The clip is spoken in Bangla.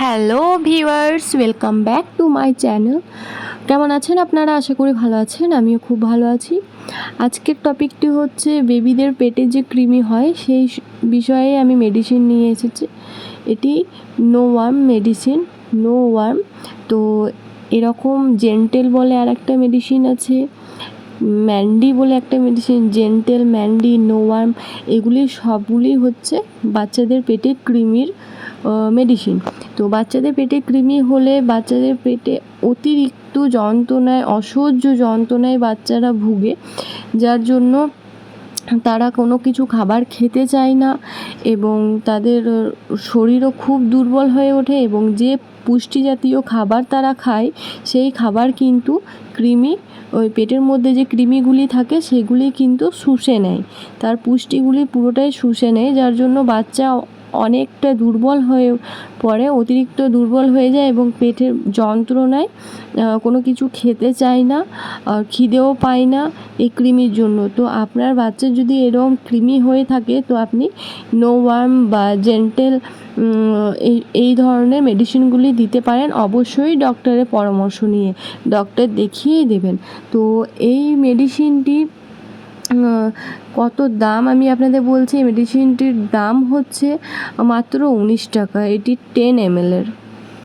Hello viewers welcome back to my channel কেমন আছেন আপনারা? আশা করি ভালো আছেন, আমিও খুব ভালো আছি। আজকের টপিকটি হচ্ছে বেবিদের পেটে যে কৃমি হয়, সেই বিষয়ে আমি মেডিসিন নিয়ে এসেছি। এটি no worm medicine no worm তো এরকম জেন্টেল বলে আর একটা মেডিসিন আছে। ম্যান্ডি বলে একটা মেডিসিন জেন্টেল ম্যান্ডি নোয়ার্ম এগুলি সবগুলি হচ্ছে বাচ্চাদের পেটে কৃমির মেডিসিন তো বাচ্চাদের পেটে কৃমি হলে বাচ্চাদের পেটে অতিরিক্ত যন্ত্রণায়, অসহ্য যন্ত্রণায় বাচ্চারা ভুগে, যার জন্য তারা কোনো কিছু খাবার খেতে চায় না এবং তাদের শরীরও খুব দুর্বল হয়ে ওঠে এবং যে পুষ্টি জাতীয় খাবার তারা খায়, সেই খাবার কিন্তু কৃমি, ওই পেটের মধ্যে যে কৃমিগুলি থাকে, সেগুলি কিন্তু শুষে নেয়। তার পুষ্টিগুলি পুরোটাই শুষে নেয়, যার জন্য বাচ্চা অনেকটা দুর্বল হয়ে পড়ে, অতিরিক্ত দুর্বল হয়ে যায় এবং পেটের যন্ত্রণায় কোনো কিছু খেতে চায় না খিদেও পায় না এই কৃমির জন্য। তো আপনার বাচ্চা যদি এরকম কৃমি হয়ে থাকে, তো আপনি নো ওয়ার্ম বা জেন্টেল এই এই ধরনের মেডিসিনগুলি দিতে পারেন। অবশ্যই ডক্টরের পরামর্শ নিয়ে, ডক্টর দেখিয়েই দেবেন। তো এই মেডিসিনটি কত দাম? আমি আপনাদের বলছি মেডিসিনটির দাম হচ্ছে মাত্র উনিশ টাকা, এটি টেন এম এর।